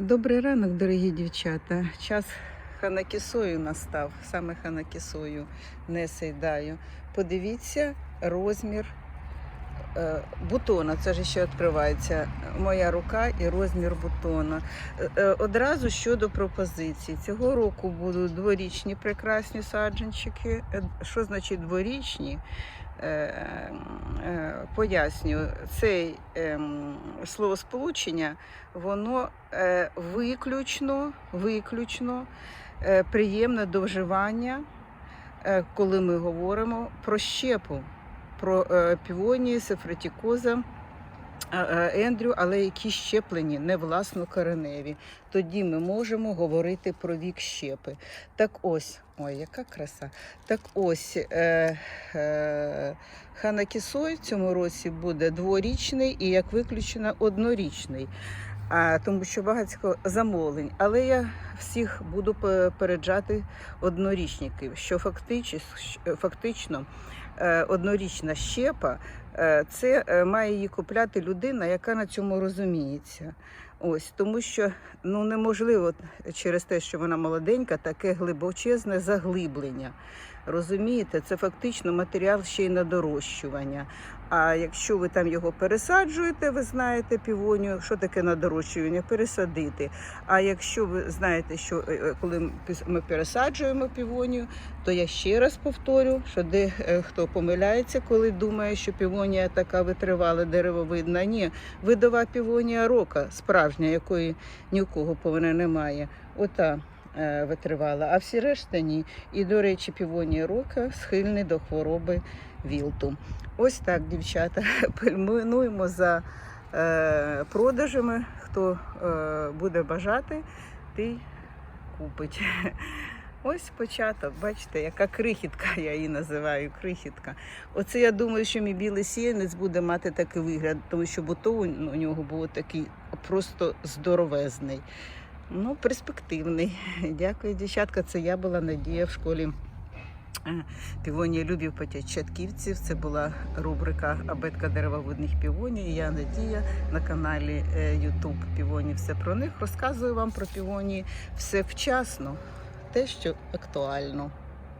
Добрий ранок, дорогі дівчата. Час ханакісою настав, саме ханакісою не сейдаю. Подивіться розмір е, бутона. Це ж ще відкривається моя рука і розмір бутона. Е, е, Одразу щодо пропозицій. Цього року будуть дворічні прекрасні саджанчики. Що значить дворічні? Е, це ем, словосполучення воно е, виключно, виключно е, приємне до вживання, е, коли ми говоримо про щепу, про е, е, ендрю, але які щеплені, не власнокореневі. Тоді ми можемо говорити про вік щепи. Так ось, ой, яка краса. Так ось е, е, Ханакісой в цьому році буде дворічний і, як виключено, однорічний. А, тому що багатько замовлень. Але я всіх буду попереджати однорічників, що фактично, фактично е, однорічна щепа е, це е, має її купляти людина, яка на цьому розуміється. Ось тому, що ну неможливо через те, що вона молоденька, таке глибочезне заглиблення. Розумієте, це фактично матеріал ще й на дорощування. А якщо ви там його пересаджуєте, ви знаєте півонію, що таке на дорощування? Пересадити. А якщо ви знаєте, що е, е, коли ми пересаджуємо півонію, то я ще раз повторю, що де е, хто помиляється, коли думає, що півонія така витривала деревовидна. Ні, видова півонія рока, справжня, якої ні у кого повинна немає. Ота витривала, а всі решта ні. І, до речі, півонія рока схильний до хвороби вілту. Ось так, дівчата, пильнуємо за продажами. Хто буде бажати, той купить. Ось початок, бачите, яка крихітка, я її називаю крихітка. Оце я думаю, що мій білий сіянець буде мати такий вигляд, тому що бутон у нього був такий просто здоровезний. Ну, перспективний. Дякую, дівчатка. Це я була Надія в школі півонія любів початківців. Це була рубрика Абетка деревовидних півоній. Я Надія на каналі Ютуб YouTube Півоні. Все про них. Розказую вам про півонії все вчасно, те, що актуально.